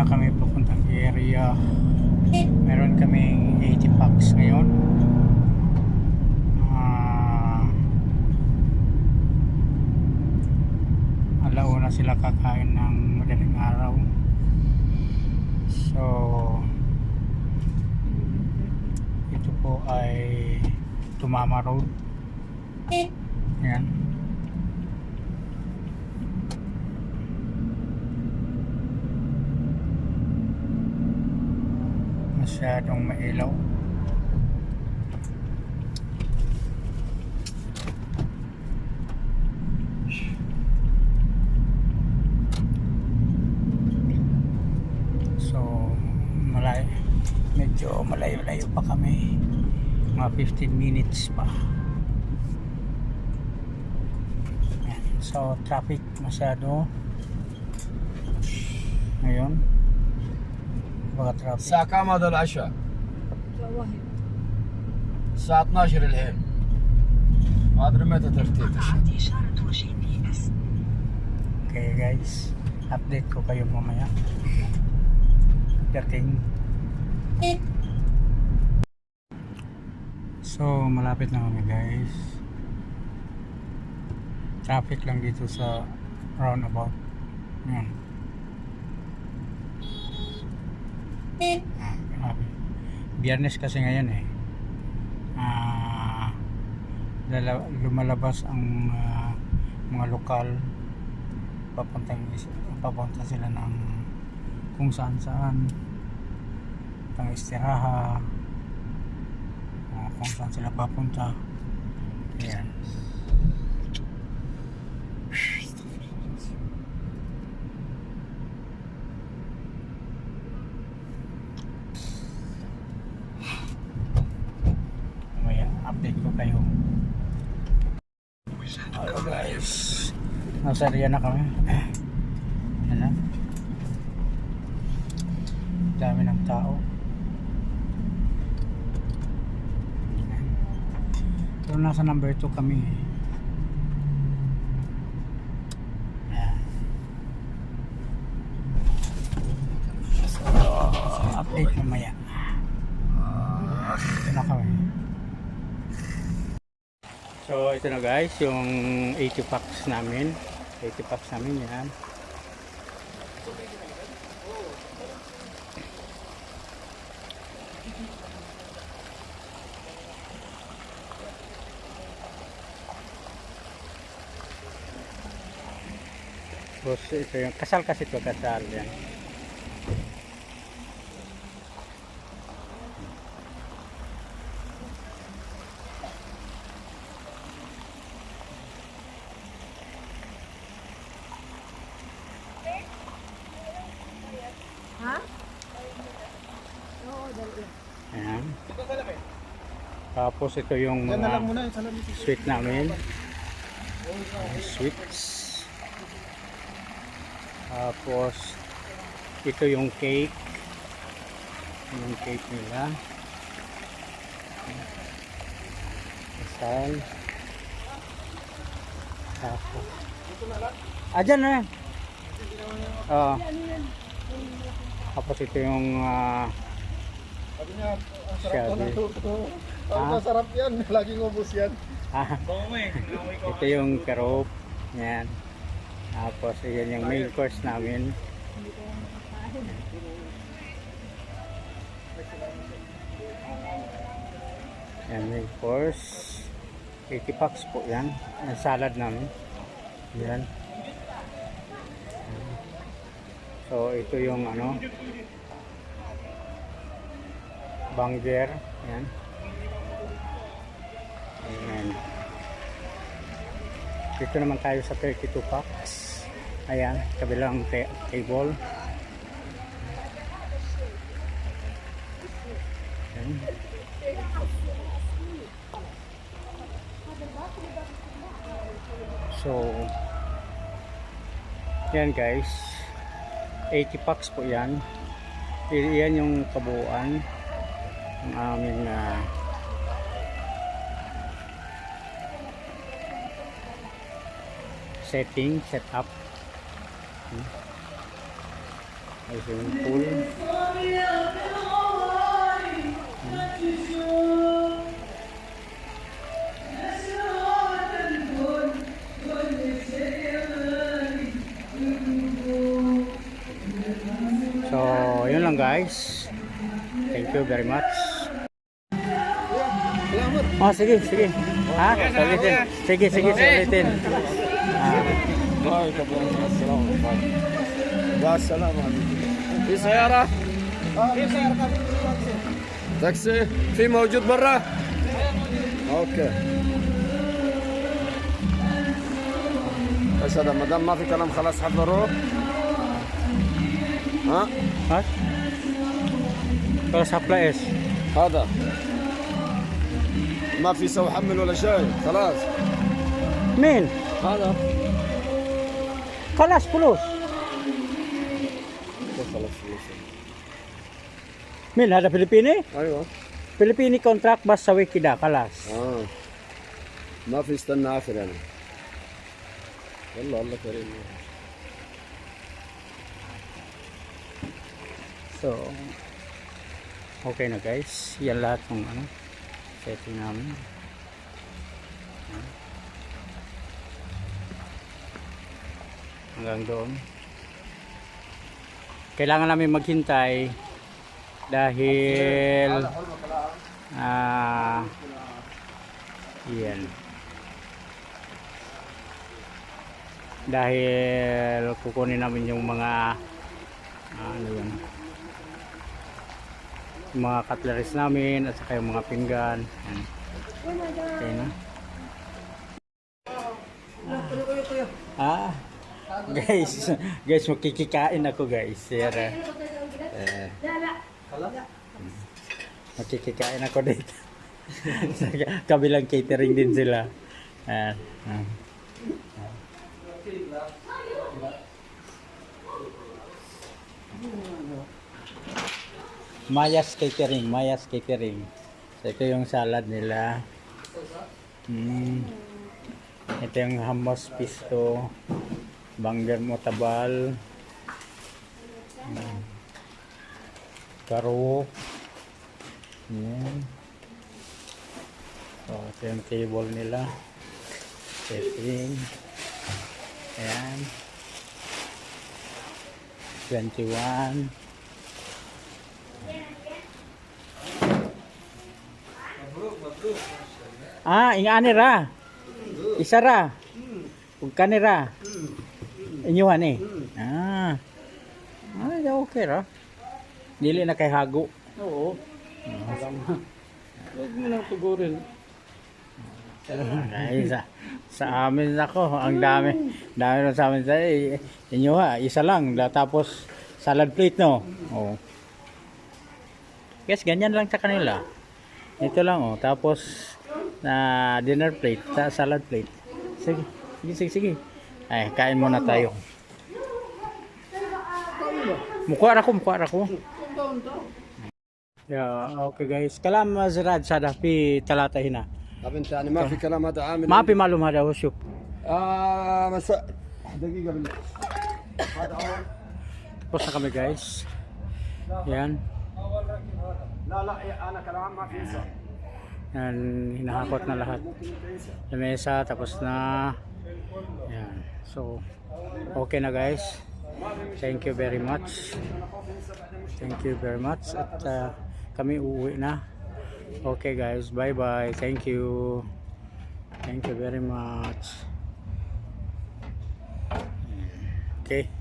na kami papuntang area. Meron kaming 80 packs ngayon. Ah, alauna sila kakain ng madaling araw. So, ito po ay Tumama Road. Yan. Masyadong mailaw. So, malayo. Medyo malayo-layo pa kami. Mga 15 minutes pa. So, traffic masyado. Ngayon. Baka traffic. الساعة كام هذا العشاء؟ واحد الساعة 12 الحين ما ادري متى ترتيب عندي إشارة جي بي إس Okay guys, update ko kayo mamaya. Dating. So, malapit na kami guys. Traffic lang dito sa roundabout. Yan. Grabe. Biyernes kasi ngayon eh. Ah, lala- lumalabas ang ah, mga lokal. Papunta papunta sila ng kung saan saan. Pang istiraha. Uh, kung saan sila papunta. Yan Mamaya, update ko kayo Hello guys Nasa area na kami na Dami ng tao. Pero nasa number 2 kami. So, update mamaya. Ito na kami. So ito na guys, yung 80 packs namin. 80 packs namin yan. Tapos ito yung kasal kasi ito kasal yan. Tapos ito yung mga sweet namin. Sweets. Tapos ito yung cake. Yung cake nila. Kasal. Tapos. Ah, dyan na. Oo. Tapos ito yung Sabi niya, ang? Ang masarap yan, laging ubos yan. Ah, ito yung karop. Yan. Tapos, yan yung main course namin. Yan, main course. 80 packs po yan. Ang salad namin. Yan. So, ito yung ano, banger. Yan. Ayan. Dito naman tayo sa 32 packs. Ayan, kabilang ta- table. Ayan. So, yan guys. 80 packs po yan. Yan yung kabuuan ng aming ah, setting, setup. Hmm. May swimming pool. So, yun lang guys. Thank you very much. Oh, sige, sige. Ha? Sulitin. Sige, sige, كابتن السلام باي مع السلامة في سيارة؟ في سيارة تاكسي في موجود برا؟ أوكي إيش هذا ما دام ما في كلام خلاص حضروه ها ha? Para supply is. هذا ما في سوى حمل ولا شيء خلاص Min, Ano? Kalas pulos. Kalas pulos. Eh. Min, ada Pilipini? Ayo. Pilipini contract bas sa wikida, kalas. Ah. Mafistan na akhir yani. Allah Allah karim. So, okay na guys. Yan lahat ng ano, setting namin. Yan. Hanggang doon. Kailangan namin maghintay dahil ah yan. Dahil kukunin namin yung mga ah, ano yung mga cutleries namin at saka yung mga pinggan Yan. okay na ah guys guys makikikain ako guys Sir, eh, makikikain ako dito kabilang catering din sila Ah, ah. Mayas Catering, Mayas Catering. So, ito yung salad nila. Mm. Ito yung hummus pisto, bangger motabal, karo. Yan. So, ito yung table nila. Setting. Ayan. 21. Ah, ing ani ra. Isa ra. Ug kani ra. Inyuhan eh. Ah. Ah, ya okay ra. Dili na kay hago. Oo. Huwag mo lang tugurin. Ay, sa, sa amin ako, ang dami. Dami na sa amin sa eh, inyo ha, isa lang. Tapos salad plate no. Oh. Yes, ganyan lang sa kanila. Ito lang oh. Tapos na dinner plate, sa salad plate. Sige, sige, sige, sige. Ay, kain muna tayo. Mukha ra ko, mukha ra ko. Yeah, okay guys. Kalam Zirad sada fi talata hina. طب انت يعني ما في كلام هذا عامل ما في معلوم هذا هو شوف. آه مساء دقيقة بالله هذا أول Tapos na kami guys. Yan. لا لا أنا كلام ما في إنسان Yan, hinahakot na lahat. Sa mesa, tapos na. yan. So, okay na guys. Thank you very much. Thank you very much. At uh, kami uuwi na. Okay guys, bye bye. Thank you. Thank you very much. Okay.